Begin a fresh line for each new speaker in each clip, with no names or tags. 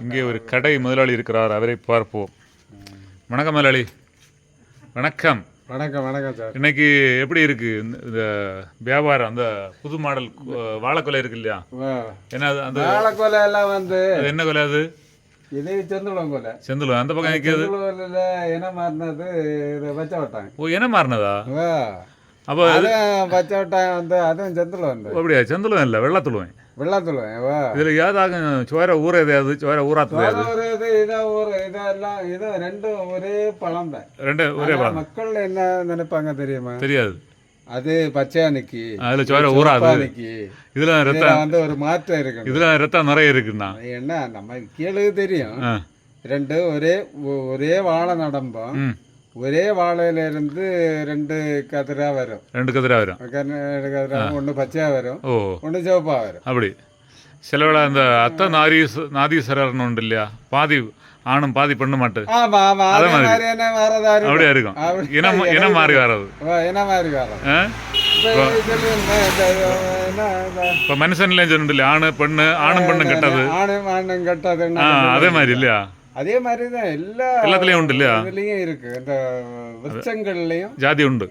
இங்கே ஒரு கடை முதலாளி இருக்கிறார். அவரை பார்ப்போம். வணக்கம் முதலாளி. வணக்கம்.
வணக்கம் வணக்கம் சார்.
இன்னைக்கு எப்படி இருக்கு? இந்த- வியாபாரம் அந்த புது மாடல் வாழைக்கொலை இருக்கு இல்லையா? என்ன அந்த
வாழைக்கொலை எல்லாம் வந்து
என்ன கொலை அது?
இது செந்துளம் கொலை.
செந்துலம் அந்த பக்கம் நிற்கிறது
என்ன மாறினது இதை வச்ச விட்டாங்க.
ஓ என்ன மாறினதா?
விட்டாங்க வந்து அதுவும் செந்துளம் வந்து.
அப்படியா? செந்துலம் இல்லை வெள்ளத்துளுவன் இதில் ஏதாகும் சோர ஊற எதையாவது சோர ஊறாத்தது
வேற ஒரு இது இதை ஒரு இதெல்லாம் இது ரெண்டும் ஒரே பழம் தான்.
ரெண்டு ஒரே பழம்.
மக்கள் என்ன நினைப்பாங்க தெரியுமா?
தெரியாது.
அது பச்சையா நிக்கி
அதில் சோர ஊறாது.
நிக்கி
இதில்
இதுல
ரத்தம்
வந்து ஒரு மாற்றம் இருக்கு
இதில் ரத்தம் நிறைய இருக்குண்ணா
என்ன நம்ம கீழே தெரியும். ரெண்டு ஒரே ஒரே வாழை நடம்போம்.
ம்.
ஒரே வாழையில இருந்து ரெண்டு கதிரா வரும்.
ரெண்டு கதிரா வரும்.
கதிர- கதிரா ஒன்று பச்சையா வரும்
ஓ.
ஒன்று சிவப்பா வரும்.
அப்படி. சிலவேளை அந்த அத்தை நாரீஸ் நாதீஸ்வரர்னு உண்டு இல்லையா? பாதி ஆணும் பாதி பெண்ணு மாட்டு.
அதே மாதிரி.
அப்படியே இருக்கும். இனம் இனம் மாறி வர்றது
வரும்
ஆ?
இப்ப
மனுஷன்லேயும் சொன்னு இல்லையா? ஆணு பெண்ணு ஆணும் பெண்ணும் கெட்டது.
ஆணும் ஆணும் கெட்டது
அதே மாதிரி இல்லையா?
அதே மாதிரி தான் எல்லா
எல்லாத்துலேயும் உண்டு இல்லையா?
இதுலயும் இருக்கு. இந்த விருட்சங்கள்லயும்
ஜாதி உண்டு.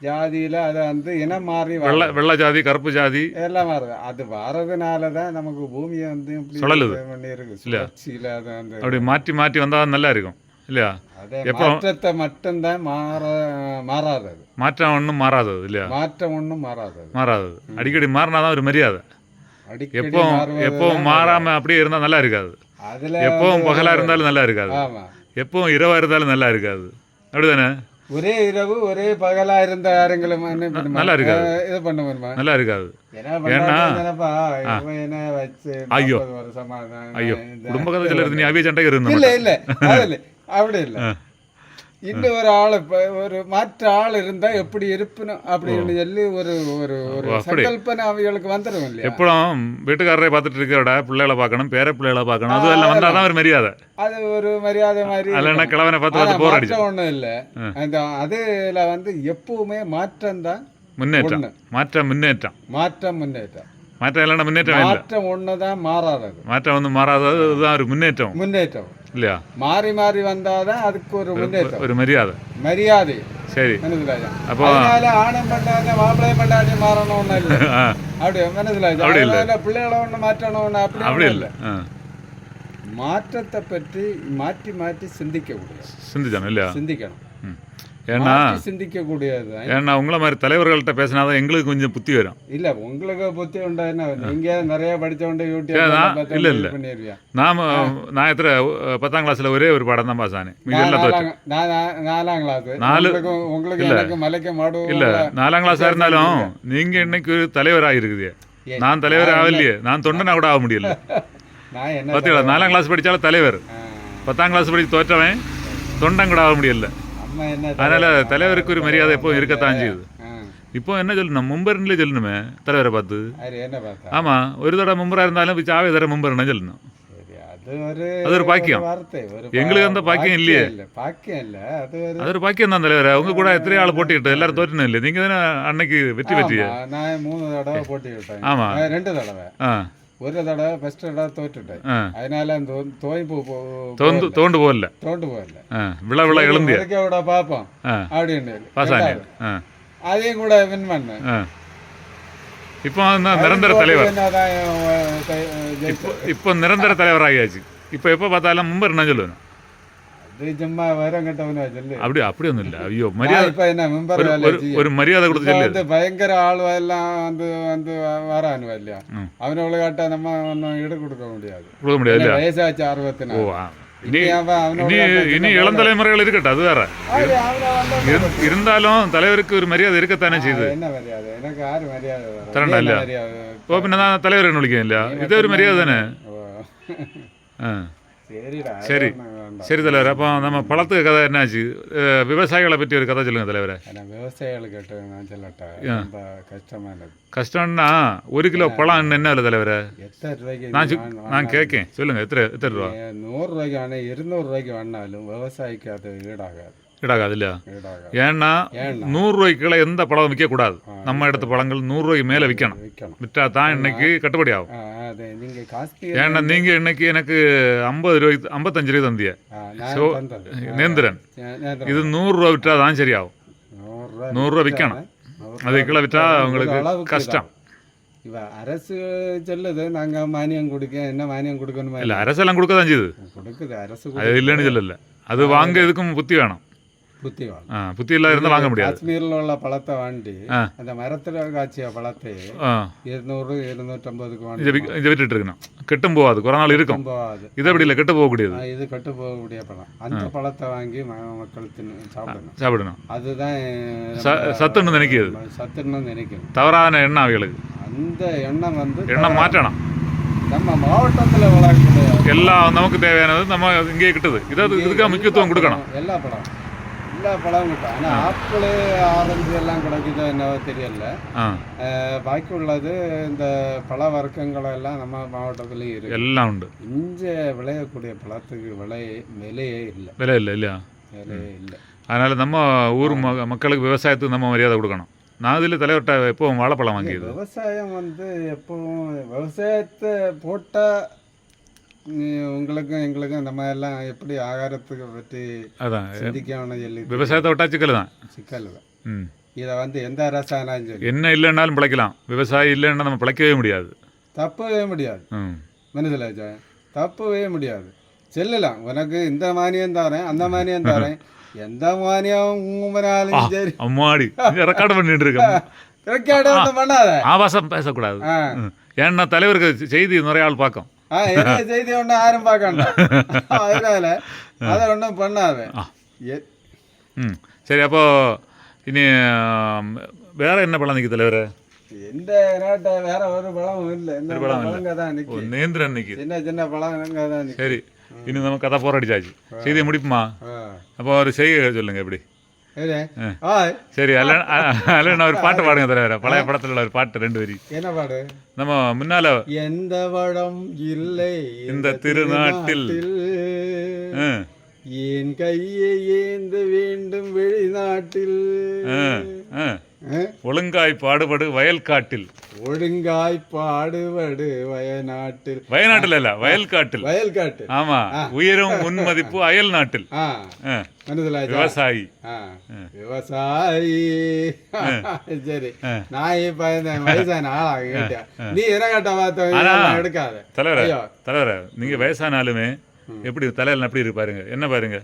ஜாதியில அதை வந்து இனம் மாறி.
வெள்ளை வெள்ளை ஜாதி கருப்பு ஜாதி.
எல்லாம் வருது அது வர்றதுனால தான் நமக்கு பூமியை வந்து
சுழலுது.
சுழற்சியில அது வந்து
அப்படி மாற்றி மாற்றி வந்தால் நல்லா இருக்கும். இல்லையா? எப்போ?
மாற்றத்தை மட்டும்தான் மாற மாறாதது
மாற்றம் ஒன்றும் மாறாதது இல்லையா?
மாற்றம் ஒன்றும் மாறாதது
மாறாதது அடிக்கடி மாறினா தான் ஒரு மரியாதை.
மாறுவது
எப்பவும் மாறாம அப்படியே இருந்தால் நல்லா இருக்காது.
அதுல
எப்பவும் பகலா இருந்தாலும் நல்லா இருக்காது.
ஆமா.
எப்பவும் இரவா இருந்தாலும் நல்லா இருக்காது. அப்படிதானே?
ஒரே இரவு ஒரே பகலா இருந்த யாருங்களும்?
நல்லா இருக்காது.
இது பண்ண முடியுமா?
நல்லா இருக்காது.
வச்சு
ஐயோ. ஐயோ. குடும்ப கதை சொல்லுறது நீ அவிய சண்டைக்கு இருந்த
இல்ல இல்ல. அப்படி இல்ல. இன்னும் ஒரு ஆள் ஒரு மாற்று ஆள் இருந்தா எப்படி இருப்பணும் அப்படின்னு சொல்லி ஒரு ஒரு ஒரு சங்கல்பனை அவங்களுக்கு வந்துடும் இல்லையா?
எப்பளும் வீட்டுக்காரரை பார்த்துட்டு இருக்கிறோட பிள்ளைகளை பார்க்கணும் பேர பிள்ளைகளை பார்க்கணும். அது எல்லாம் வந்தால் தான் ஒரு மரியாதை.
அது ஒரு மரியாதை மாதிரி
இல்லைன்னா கிழவனை பார்த்து பார்த்து போர் அடிச்சு
ஒண்ணும் இல்ல. அந்த அதுல வந்து எப்பவுமே மாற்றம் தான்
முன்னேற்றம் மாற்றம் முன்னேற்றம்.
மாற்றம் முன்னேற்றம்.
மாற்றம் இல்லைன்னா முன்னேற்றம் இல்லை
மாற்றம் ஒண்ணுதான் மாறாதது
மாற்றம் வந்து மாறாதது அதுதான் ஒரு முன்னேற்றம்
முன்னேற்றம்
இல்லையா
மாறி மாறி வந்தாதான் அதுக்கு ஒரு முன்னேற்றம்
ஒரு மரியாதை
மரியாதை
சரி
மனசிலாயா
அப்போ
அதனால ஆணும் பண்ணாத மாப்பிள்ளை பண்ணாதே மாறணும் ஒண்ணும் இல்ல
ஆ
அப்படி மனசிலாயா அதனால பிள்ளைகளை ஒண்ணு மாற்றணும் ஒண்ணு அப்படி
அப்படி
ஒண்ணும்
இல்லை ஆ
மாற்றத்தை பற்றி மாற்றி மாற்றி சிந்திக்க கூடியது
சிந்திச்சானு இல்லையா
சிந்திக்கணும்
ம் ஏன்னா
மாற்றி சிந்திக்க கூடியது
ஏன்னா உங்களை மாதிரி தலைவர்கள்ட்ட பேசினாதான் எங்களுக்கு கொஞ்சம் புத்தி வரும்.
இல்ல உங்களுக்கு புத்தி உண்டா என்ன? நீங்க நிறைய படிச்சவண்ட
ஏதா?
யூடியூப்
இல்ல, இல்ல. நாம நான் எத்தனை பத்தாம் கிளாஸ்ல ஒரே ஒரு பாடம் தான் பாஸ் ஆனேன். தோற்று.
நாலாம் கிளாஸ்
நாலு-
உங்களுக்கு எனக்கு மலைக்க மாடு
இல்ல நாலாம் கிளாஸா இருந்தாலும் நீங்க இன்னைக்கு தலைவராக இருக்குது நான் தலைவர் ஆகலையே. நான் தொண்டனா கூட ஆக முடியல. பார்த்தீங்களா நாலாம் கிளாஸ் படிச்சாலும் தலைவர். பத்தாம் கிளாஸ் படிச்சு தோற்றவன் தொண்டன் கூட ஆக முடியல. அதனால தலைவருக்கு ஒரு மரியாதை எப்பவும் இருக்கத்தான் செய்யுது. இப்போ என்ன சொல்லணும் மும்பர்லேயே சொல்லணுமே தலைவரை பார்த்து. ஆமா ஒரு தடவை மும்பரா இருந்தாலும் சாவே தர மும்பர்னு சொல்லணும்?
அது ஒரு
பாக்கியம். எங்களுக்கு அந்த பாக்கியம் இல்லையே.
அது ஒரு
பாக்கியம் தான் தலைவர். உங்க கூட எத்தனை ஆள் போட்டிக்கிட்டு எல்லாரும் தோற்றணும் இல்லை நீங்க தானே அன்னைக்கு வெற்றி பெற்றிய.
நான் மூணு தடவை போட்டி விட்டேன்
ஆமா.
ரெண்டு தடவை.
ஆ
ஒரு தடவை ஃபர்ஸ்ட் தடவை தோற்றுட்டேன்
ஆ
அதனால அந்த தோய்ப்பு
தோண்டு தோண்டு போகல
தோண்டு போகல
ஆ விழா விழா எழுந்திய
இருக்க விட பார்ப்போம்
ஆ
அப்படின்னு
பாசானி
ரெண்டாவது.
ஆ
அதையும் கூட வின் பண்ணேன்
ஆ இப்போ தான் நிரந்தர தலைவர்
என்னதான், அஹ், தை- ஜெயிச்சு.
இப்போ இப்போ நிரந்தர தலைவர் ஆகியாச்சு இப்போ எப்போ பார்த்தாலும் மும்பர் என்ன சொல்லுவேன்
அது சும்மா வரம் கட்டவனா சொல்லு
அப்படி அப்படி ஒன்றும் இல்லை ஐயோ மரியாதை ஒரு மரியாதை கொடுத்து சொல்லி
பயங்கர ஆழ்வெல்லாம் வந்து வந்து வரானுவா இல்லையா அவனவளை காட்டா நம்ம ஒன்றும் இடம் கொடுக்க முடியாது
கொடுக்க முடியாது
வயசாச்சு
அறுபத்தினா இனி
இனி
இளம் தலைமுறைகள் இருக்கட்டும் அது வேற இருந்தாலும் தலைவருக்கு ஒரு மரியாதை இருக்கத்தானே செய்யுது
என்ன மரியாதை எனக்கு ஆறு மரியாதை
தரண்டா இல்லையா ஓ பின்ன தலைவர் என்ன விളിക്കുന്നില്ല ഇതൊരു
മര്യാദ
തന്നെ.
ആ.
சரி. சரி தலைவர் அப்போ நம்ம பழத்துக்கு கதை என்னாச்சு விவசாயிகளை பற்றி ஒரு கதை சொல்லுங்க தலைவரே
விவசாயிகள் சொல்லட்டா ரொம்ப கஷ்டமானது
கஷ்டம்னா ஒரு கிலோ பழம் என்ன விலை தலைவரே
எத்தனை ரூபாய்க்கு
நான் கேட்கேன் சொல்லுங்க எத்தனை எத்தனை ரூபா
நீங்க நூறு ரூபாய்க்கு வேணா இருநூறு ரூபாய்க்கு வேணாலும் விவசாயிக்கு அது ஈடாகாது
ஈடாகாது இல்லையா. ஏன்னா
ஏன்னா
நூறு ரூபாய்க்குள்ள எந்த பழம் விற்கக்கூடாது. நம்ம இடத்து பழங்கள் நூறு ரூபாய்க்கு மேலே விற்கணும். விற்றா தான் இன்னைக்கு கட்டுப்படி ஆகும்.
அது
ஏன்னா நீங்கள் இன்னைக்கு எனக்கு ஐம்பது ரூபாய்க்கு ஐம்பத்தஞ்சு ரூபாய் தந்திய.
தந்தது.
நேந்திரன். இது நூறுரூவா விற்றா தான் சரியாகும். நூறுரூவா விற்கணும்.
நூறு
அதுக்குள்ள விற்றா உங்களுக்கு கஷ்டம்.
இவ அரசு சொல்லுது நாங்க மானியம் கொடுக்க என்ன மானியம் கொடுக்கணுமா?
இல்லை அரசெல்லாம் கொடுக்க தான் செய்யுது
கொடுக்குது அரசு
அது இல்லைன்னு சொல்லல. அது வாங்க இதுக்கும் புத்தி வேணும்.
புத்தி வேணும்
ஆ புத்தி இல்லாத இருந்தால் வாங்க முடியாது.
காஷ்மீரில் உள்ள பழத்தை வாண்டி. அந்த மரத்துல காய்ச்சிய பழத்தை இருநூறு இருநூற்றம்பதுக்கு
விக்- இதை விட்டுட்டு இருக்கணும். கெட்டும் போகாது. குறை நாள் இருக்கும்.
போகாது.
இதை அப்படி இல்லை கெட்டு போகக்கூடியது.
இது கட்டு போகக்கூடிய பழம். அந்த பழத்தை வாங்கி மக்கள் தின்னு சாப்பிடணும்.
சாப்பிடணும்.
அதுதான்
சத்துன்னு நினைக்கிறது.
சத்துன்னு நினைக்கணும்
தவறான எண்ணம் அவைகளுக்கு.
அந்த எண்ணம் வந்து
எண்ணம் மாற்றணும்.
நம்ம மாவட்டத்தில் வளர்க்கக்கூடிய
எல்லாம் நமக்கு தேவையானது நம்ம இங்கேயே கிட்டுது. இதை இதுக்காக முக்கியத்துவம் கொடுக்கணும்.
எல்லா பழம். எல்லா பழமும் கிட்டும் ஆனால் ஆப்பிள் ஆரஞ்சு எல்லாம் கிடைக்குதோ என்னவோ தெரியல. பாக்கி உள்ளது இந்த பழ வர்க்கங்கள் எல்லாம் நம்ம மாவட்டத்துலேயும் இருக்கு.
எல்லாம் உண்டு.
இஞ்ச விளையக்கூடிய பழத்துக்கு விலை விலையே இல்லை.
விலை இல்லை இல்லையா?
விலையே இல்லை.
அதனால நம்ம ஊர் ம- மக்களுக்கு விவசாயத்துக்கு நம்ம மரியாதை கொடுக்கணும். நான் இதில் தலைவர்கிட்ட எப்பவும் வாழைப்பழம் வாங்கியது.
விவசாயம் வந்து எப்பவும் விவசாயத்தை போட்டால் உங்களுக்கும் எங்களுக்கும் நம்ம எல்லாம் எப்படி ஆகாரத்துக்கு பற்றி
அதான்.
சிந்திக்கணும்னு சொல்லி
விவசாயத்தை விட்டா சிக்கல் தான்.
சிக்கல் தான். இதை வந்து எந்த அரசானாலும் சரி
என்ன இல்லைன்னாலும் பிழைக்கலாம். விவசாயம் இல்லைன்னா நம்ம பிழைக்கவே முடியாது.
தப்பவே முடியாது. மனதில் தப்பவே முடியாது. செல்லலாம். உனக்கு இந்த மானியம் தரேன் அந்த மானியம் தரேன். எந்த மானியம் ஊமனாலும் சரி.
அம்மாடி. ரெக்கார்டு பண்ணிட்டு இருக்கேன்
ஒன்றும் பண்ணாத.
ஆபாசம் பேசக்கூடாது. ஏன்னா தலைவருக்கு செய்தி நிறைய ஆள் பார்க்கும்.
என்ன செய்தி ஒன்றும் யாரும் பார்க்கணும் அதனால அதை ஒன்றும் பண்ணாத.
சரி அப்போ இனி வேற என்ன பழம் நிற்கி தலைவர்?
எந்த நாட்டை வேற ஒரு பழமும் இல்லை. இந்த பழங்க தான் நிற்கி
நேந்திரன் நிற்கி
சின்ன சின்ன பழங்க தான்
சரி இனி நம்ம கதை போராடிச்சாச்சு. செய்தியை முடிப்புமா? அப்போ ஒரு செய்ய சொல்லுங்க எப்படி?
சரி
அல்ல ஒரு பாட்டு பாடுங்க தலைவர். பழைய படத்துல உள்ள ஒரு பாட்டு ரெண்டு வரி.
என்ன பாடு?
நம்ம முன்னால
எந்த வளம் இல்லை
இந்த திருநாட்டில்.
என் கையை ஏந்த வேண்டும் வெளிநாட்டில்?
ஒழுங்காய் பாடுபடு வயல்காட்டில்
ஒழுங்காய் பாடுபடு வயநாட்டில்
வயநாட்டில் இல்ல வயல்காட்டில்
வயல்காட்டு
ஆமா உயரும் உன்மதிப்பு அயல் நாட்டில் விவசாயி
விவசாயி சரி நான் இப்ப இந்த வயசான ஆளா கேட்டேன் நீ இறகட்ட பார்த்தவங்க எடுக்காத
தலைவர. தலைவர நீங்க வயசானாலுமே எப்படி தலையில எப்படி இருக்கு பாருங்க என்ன பாருங்க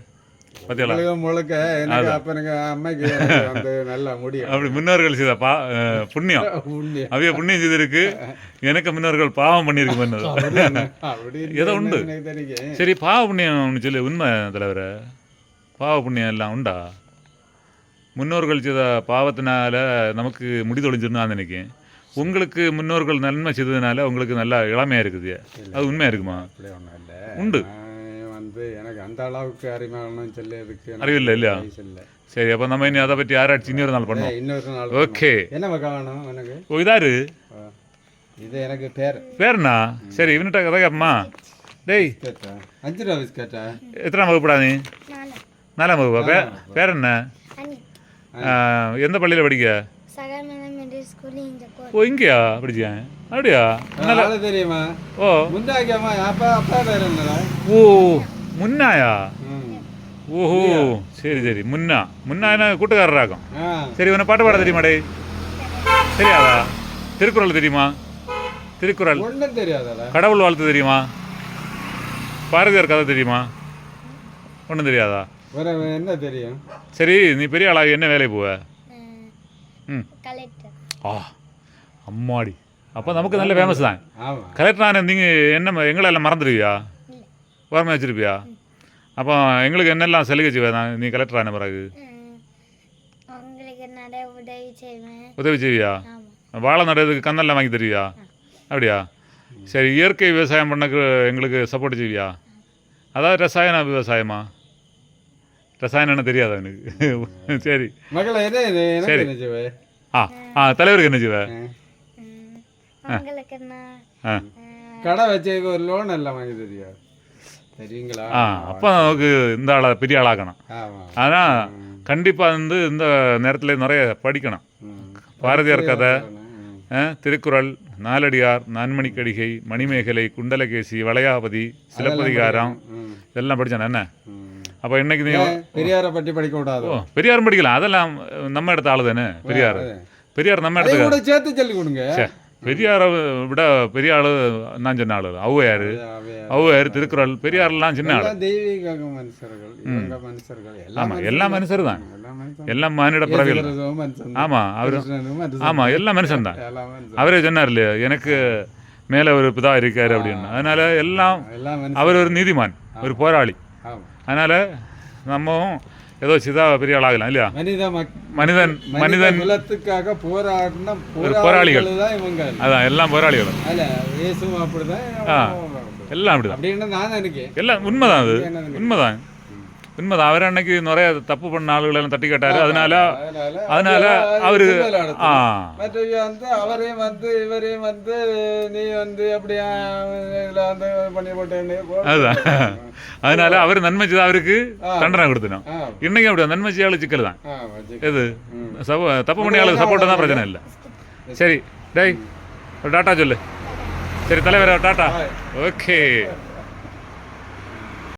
பாத்தீங்களா
முழுக்க முழுக்க எனக்கு அப்பனுக்கு அம்மைக்கு எனக்கு வந்து நல்லா முடியும்
அப்படி முன்னோர்கள் செய்த பா புண்ணியம். புண்ணியம். செய்திருக்கு. எனக்கு முன்னோர்கள் பாவம் பண்ணியிருக்கு பண்ணது?
அப்படி
ஏதோ உண்டு. சரி பாவ புண்ணியம்னு சொல்லி. உண்மை தலைவர. பாவ புண்ணியம் எல்லாம் உண்டா? முன்னோர்கள் செய்த பாவத்தினால நமக்கு முடி தொலைஞ்சிருந்து நான் நினைக்கிறேன். உங்களுக்கு முன்னோர்கள் நன்மை செய்ததுனால உங்களுக்கு நல்லா இளமையா இருக்குது. அது உண்மையா இருக்குமா? உண்டு.
வந்து எனக்கு அந்த அளவுக்கு அறிமுகம் சொல்லி அதுக்கு எனக்கு
அறிவில்லை இல்லையா? சரி அப்போ நம்ம இனி அதை பற்றி ஆராய்ச்சி இன்னொரு நாள் பண்ணுவோம்
இன்னொரு நாள்
ஓகே.
என்ன மக்கள் வேணும் எனக்கு
ஓ இதாரு.
இது எனக்கு பேர்.
பேருண்ணா? சரி இவன்கிட்ட கதை கேப்பமா டேய்.
அஞ்சு ரூபா பிஸ்கட்டா?
எத்தனாம் வகுப்புடா நீ? நாலாம் வகுப்பா? பே பேர் என்ன
அனி
ஆ, எந்த பள்ளியில் படிக்க? ஓ இங்கேயா? படிச்சேன் அப்படியா?
ஆளு தெரியுமா?
ஓ.
முந்தாக்கியம்மா அப்பா அப்பா பேர் என்னடா?
ஓ. முன்னாயா. ஓஹோ சரி சரி. முன்னா. முன்னா என்ன கூட்டுக்காரராகும் சரி உன்னை பாட்டு பாட தெரியுமா டேய் தெரியாதா? திருக்குறள் தெரியுமா? திருக்குறள். கடவுள் வாழ்த்து தெரியுமா? பாரதியார் கதை தெரியுமா? ஒன்றும் தெரியாதா?
வேற என்ன தெரியும்?
சரி நீ பெரிய ஆளாகி என்ன வேலைக்கு போவ? ம். ஆ அம்மாடி. அப்போ நமக்கு நல்ல ஃபேமஸ் தான். கலெக்டர் நீங்கள் என்ன எங்களை எல்லாம் மறந்துடுவியா ஓரமாக வச்சிருப்பியா? அப்போ எங்களுக்கு என்னெல்லாம் சலுகை செய்வா நான் நீ கலெக்டர் ஆன பிறகு.
உதவி செய்வேன்.
உதவி செய்வியா? வாழை நடுறதுக்கு கண்ணெல்லாம் வாங்கி தருவியா? அப்படியா? சரி இயற்கை விவசாயம் பண்ணக்கு எங்களுக்கு சப்போர்ட் செய்வியா? அதாவது ரசாயன விவசாயமா? ரசாயனம் என்ன தெரியாது எனக்கு? சரி. சரி. ஆ ஆ தலைவருக்கு என்ன செய்வ?
கடை வச்சதுக்கு ஒரு லோன் எல்லாம் வாங்கி சரிங்களா
ஆ அப்போ நமக்கு இந்த ஆளை பெரிய ஆளாக்கணும்.
ஆமா.
ஆனால். கண்டிப்பாக வந்து இந்த நேரத்தில் நிறைய படிக்கணும். பாரதியார் கதை திருக்குறள் நாலடியார் நான்மணிக்கடிகை மணிமேகலை குண்டலகேசி வளையாபதி சிலப்பதிகாரம். இதெல்லாம் படிச்சானே என்ன. அப்போ இன்னைக்கு நீ
பெரியாரை பற்றி படிக்க கூடாது
ஓ பெரியாரும் படிக்கலாம். அதெல்லாம் நம்ம இடத்த ஆளு தானே பெரியார் பெரியார் நம்ம இடத்துக்கு
சேர்த்து சொல்லி கொடுங்க.
பெரியாரை விட பெரிய ஆளு நான் சொன்ன ஆளு. ஔவையார். ஔவையார். திருக்குறள் பெரியார்லாம் சின்ன ஆளு.
தெய்வீக மனுஷர்கள்
ஆமாம் எல்லா மனுஷர் தான்.
எல்லாம்
மானிட பிறவிகள் ஆமாம் அவர் ஆமாம் எல்லாம் மனுஷன் தான் அவரே சொன்னார் இல்லையா எனக்கு மேலே ஒரு பிதா இருக்காரு அப்படின்னு. அதனால எல்லாம் அவர் ஒரு நீதிமான் ஒரு போராளி. அதனால நம்மவும் ஏதோ சிதா பெரிய ஆளாகலாம் இல்லையா?
மனித
மனிதன்
மனித
மனிதன்
குலத்துக்காக போராடின
போராளிகள்.
போராளிகள். தான் இவங்க
அதான் எல்லாம் போராளிகளும்.
அல்ல இயேசுவும் அப்படிதான்.
எல்லாம் அப்படிதான்.
நான் நினைக்கிறேன்
எல்லாம் உண்மைதான் அது? உண்மைதான். உண்மைதான். அவர் அன்னைக்கு நிறைய தப்பு பண்ண ஆளுகளை எல்லாம் தட்டி கேட்டாரு. அதனால
அதனால
அதனால
அது
அவரு
வந்து அவரையும் வந்து இவரையும் வந்து நீ வந்து அப்படியா இதுல வந்து பண்ணி போட்டேன்னு போ-
அதுதான். அதனால அவர் நன்மை செய்த அவருக்கு தண்டனை கொடுத்தணும்
ஆ,
இன்னைக்கு அப்படி நன்மை செய்யாளு சிக்கல் தான்.
ஆ, வச்சு.
எது? சப தப்பு பண்ணி ஆளுக்கு சப்போர்ட் தான் பிரச்சனை இல்லை. சரி டேய் டாட்டா சொல்லு. சரி தலைவர் டாட்டா. ஓகே.